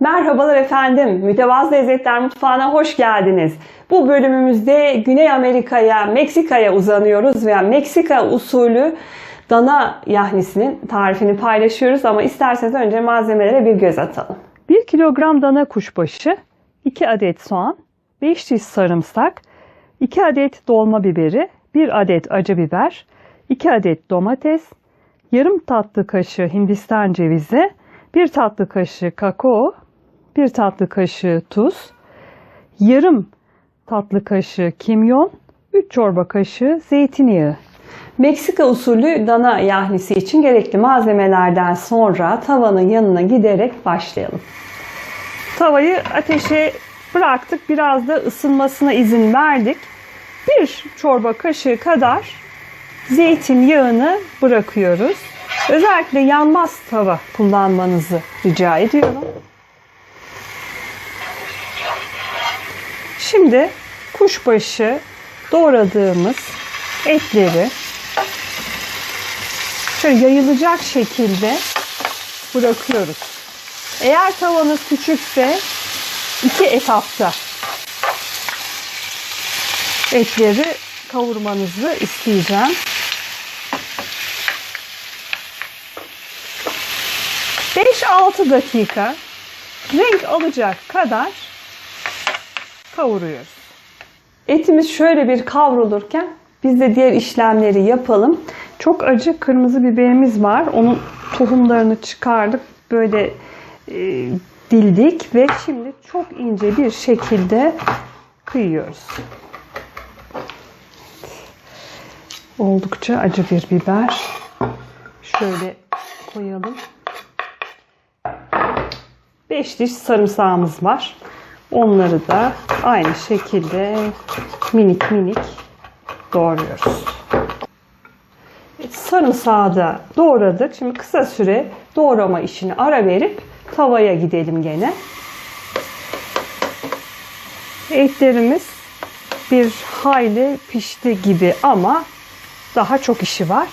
Merhabalar efendim. Mütevazı Lezzetler Mutfağı'na hoş geldiniz. Bu bölümümüzde Güney Amerika'ya, Meksika'ya uzanıyoruz ve Meksika usulü dana yahnisinin tarifini paylaşıyoruz ama isterseniz önce malzemelere bir göz atalım. 1 kilogram dana kuşbaşı, 2 adet soğan, 5 diş sarımsak, 2 adet dolma biberi, 1 adet acı biber, 2 adet domates, yarım tatlı kaşığı hindistan cevizi, 1 tatlı kaşığı kakao, 1 tatlı kaşığı tuz, yarım tatlı kaşığı kimyon, 3 çorba kaşığı zeytinyağı. Meksika usulü dana yahnisi için gerekli malzemelerden sonra tavanın yanına giderek başlayalım. Tavayı ateşe bıraktık. Biraz da ısınmasına izin verdik. Bir çorba kaşığı kadar zeytinyağını bırakıyoruz. Özellikle yanmaz tava kullanmanızı rica ediyorum. Şimdi kuşbaşı doğradığımız etleri şöyle yayılacak şekilde bırakıyoruz. Eğer tavanız küçükse iki etapta etleri kavurmanızı isteyeceğim. 5-6 dakika renk alacak kadar kavuruyoruz. Etimiz şöyle bir kavrulurken biz de diğer işlemleri yapalım. Çok acı kırmızı biberimiz var. Onun tohumlarını çıkardık. Böyle e, dildik ve şimdi çok ince bir şekilde kıyıyoruz. Oldukça acı bir biber. Şöyle koyalım. 5 diş sarımsağımız var. Onları da aynı şekilde minik minik doğruyoruz. Sarımsağı da doğradık. Şimdi kısa süre doğrama işini ara verip tavaya gidelim gene. Etlerimiz bir hayli pişti gibi ama daha çok işi var.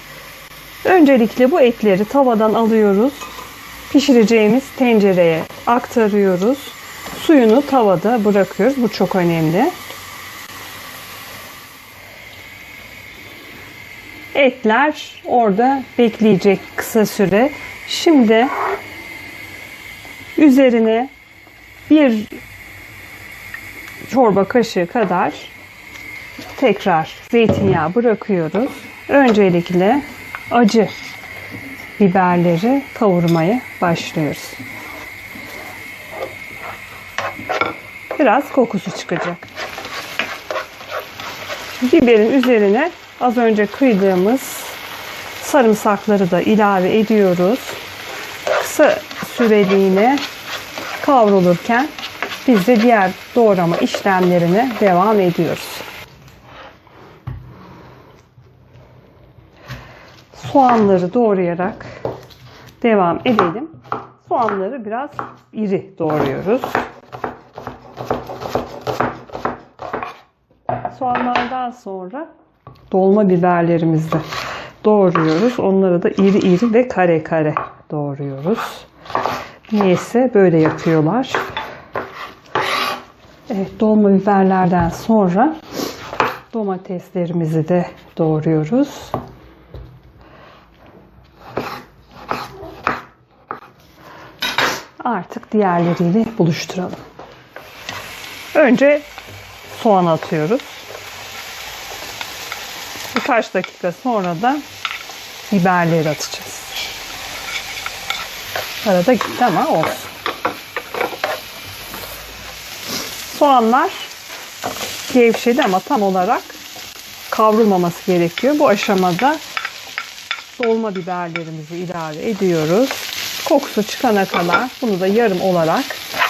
Öncelikle bu etleri tavadan alıyoruz. Pişireceğimiz tencereye aktarıyoruz. Suyunu tavada bırakıyoruz. Bu çok önemli. Etler orada bekleyecek kısa süre. Şimdi üzerine bir çorba kaşığı kadar tekrar zeytinyağı bırakıyoruz. Öncelikle acı biberleri kavurmaya başlıyoruz. Biraz kokusu çıkacak. Biberin üzerine az önce kıydığımız sarımsakları da ilave ediyoruz. Kısa süreliğine kavrulurken biz de diğer doğrama işlemlerine devam ediyoruz. Soğanları doğrayarak devam edelim. Soğanları biraz iri doğruyoruz. Soğanlardan sonra dolma biberlerimizi doğruyoruz. Onları da iri iri ve kare kare doğruyoruz. Niyeyse böyle yapıyorlar. Evet, dolma biberlerden sonra domateslerimizi de doğruyoruz. Artık diğerleriyle buluşturalım. Önce soğan atıyoruz. Birkaç dakika sonra da biberleri atacağız. Arada gitti ama olsun. Soğanlar gevşedi ama tam olarak kavrulmaması gerekiyor. Bu aşamada dolma biberlerimizi ilave ediyoruz. Kokusu çıkana kadar bunu da yarım olarak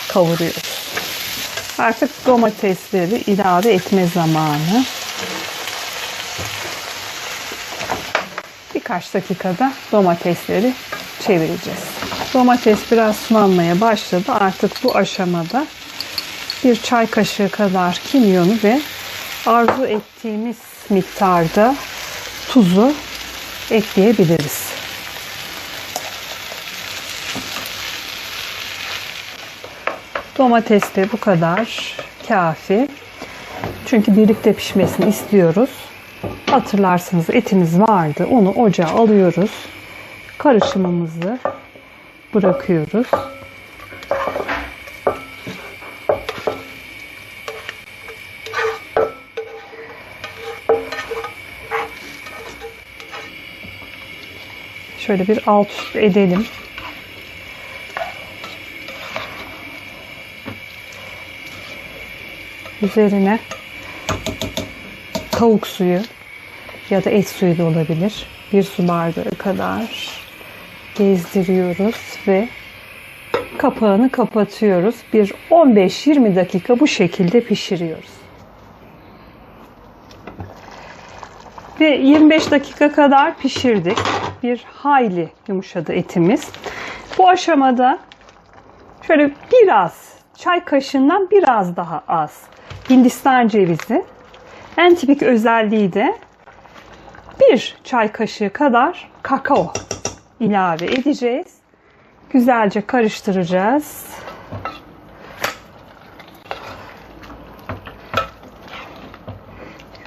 kavuruyoruz. Artık domatesleri ilave etme zamanı. Birkaç dakikada domatesleri çevireceğiz. Domates biraz sulanmaya başladı. Artık bu aşamada bir çay kaşığı kadar kimyonu ve arzu ettiğimiz miktarda tuzu ekleyebiliriz. Domates de bu kadar kafi. Çünkü birlikte pişmesini istiyoruz. Hatırlarsınız etimiz vardı. Onu ocağa alıyoruz. Karışımımızı bırakıyoruz. Şöyle bir alt üst edelim. Üzerine tavuk suyu ya da et suyu da olabilir. Bir su bardağı kadar gezdiriyoruz ve kapağını kapatıyoruz. Bir 15-20 dakika bu şekilde pişiriyoruz. Ve 25 dakika kadar pişirdik. Bir hayli yumuşadı etimiz. Bu aşamada şöyle biraz çay kaşığından biraz daha az Hindistan cevizi. En tipik özelliği de bir çay kaşığı kadar kakao ilave edeceğiz. Güzelce karıştıracağız.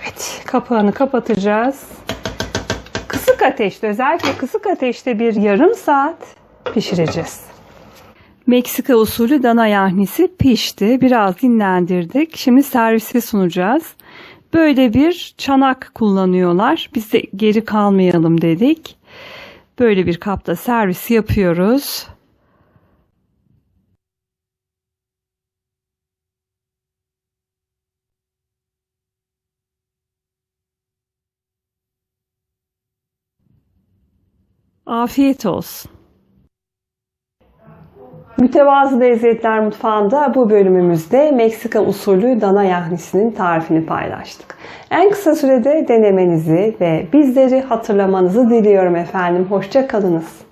Evet, kapağını kapatacağız. Kısık ateşte, özellikle kısık ateşte bir yarım saat pişireceğiz. Meksika usulü dana yahnisi pişti. Biraz dinlendirdik. Şimdi servise sunacağız. Böyle bir çanak kullanıyorlar. Biz de geri kalmayalım dedik. Böyle bir kapta servis yapıyoruz. Afiyet olsun. Mütevazı Lezzetler Mutfağı'nda bu bölümümüzde Meksika usulü dana yahnisinin tarifini paylaştık. En kısa sürede denemenizi ve bizleri hatırlamanızı diliyorum efendim. Hoşça kalınız.